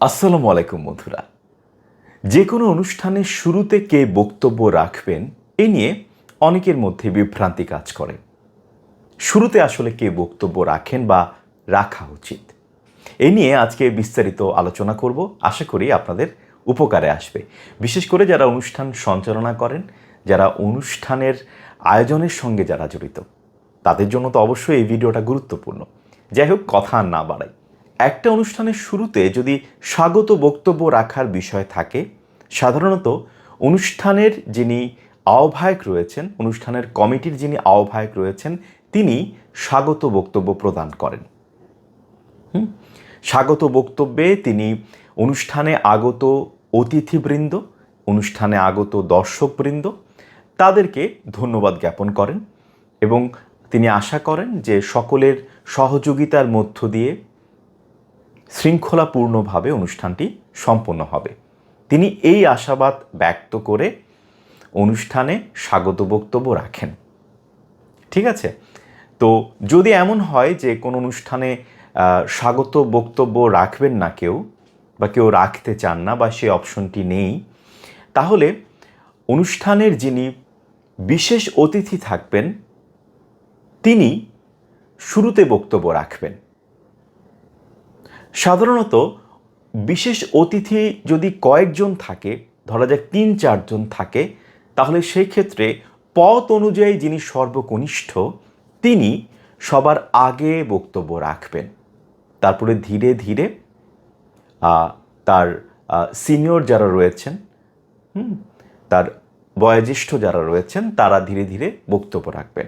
আসসালামু আলাইকুম বন্ধুরা। যে কোনো অনুষ্ঠানের শুরুতে কে বক্তব্য রাখবেন, এ নিয়ে অনেকের মধ্যে বিভ্রান্তি কাজ করে। শুরুতে আসলে কে বক্তব্য রাখেন বা রাখা উচিত, এ নিয়ে আজকে বিস্তারিত আলোচনা করব। আশা করি আপনাদের উপকারে আসবে। বিশেষ করে যারা অনুষ্ঠান সঞ্চালনা করেন, যারা অনুষ্ঠানের আয়োজনের সঙ্গে যারা জড়িত, তাদের জন্য তো অবশ্যই এই ভিডিওটা গুরুত্বপূর্ণ। যাই হোক, কথা না বাড়াই। একটা অনুষ্ঠানের শুরুতে যদি স্বাগত বক্তব্য রাখার বিষয় থাকে, সাধারণত অনুষ্ঠানের যিনি আহ্বায়ক রয়েছেন, অনুষ্ঠানের কমিটির যিনি আহ্বায়ক রয়েছেন, তিনি স্বাগত বক্তব্য প্রদান করেন? স্বাগত বক্তব্যে তিনি অনুষ্ঠানে আগত অতিথিবৃন্দ, অনুষ্ঠানে আগত দর্শকবৃন্দ, তাদেরকে ধন্যবাদ জ্ঞাপন করেন এবং তিনি আশা করেন যে সকলের সহযোগিতার মধ্য দিয়ে শৃঙ্খলাপূর্ণভাবে অনুষ্ঠানটি সম্পন্ন হবে। তিনি এই আশাবাদ ব্যক্ত করে অনুষ্ঠানে স্বাগত বক্তব্য রাখেন। ঠিক আছে? তো যদি এমন হয় যে কোনো অনুষ্ঠানে স্বাগত বক্তব্য রাখবেন না কেউ বা কেউ রাখতে চান না বা সেই অপশনটি নেই, তাহলে অনুষ্ঠানের যিনি বিশেষ অতিথি থাকবেন, তিনি শুরুতে বক্তব্য রাখবেন। সাধারণত বিশেষ অতিথি যদি কয়েকজন থাকে, ধরা যাক তিন চারজন থাকে, তাহলে সেই ক্ষেত্রে পথ অনুযায়ী যিনি সর্বকনিষ্ঠ, তিনি সবার আগে বক্তব্য রাখবেন। তারপরে ধীরে ধীরে তার সিনিয়র যারা রয়েছেন তার বয়োজ্যেষ্ঠ যারা রয়েছেন, তারা ধীরে ধীরে বক্তব্য রাখবেন।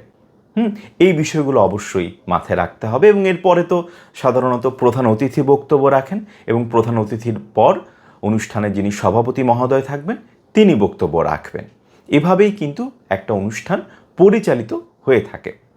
হুম, এই বিষয়গুলো অবশ্যই মাথায় রাখতে হবে এবং এরপরে তো সাধারণত প্রধান অতিথি বক্তব্য রাখেন এবং প্রধান অতিথির পর অনুষ্ঠানে যিনি সভাপতি মহোদয় থাকবেন, তিনি বক্তব্য রাখবেন। এভাবেই কিন্তু একটা অনুষ্ঠান পরিচালিত হয়ে থাকে।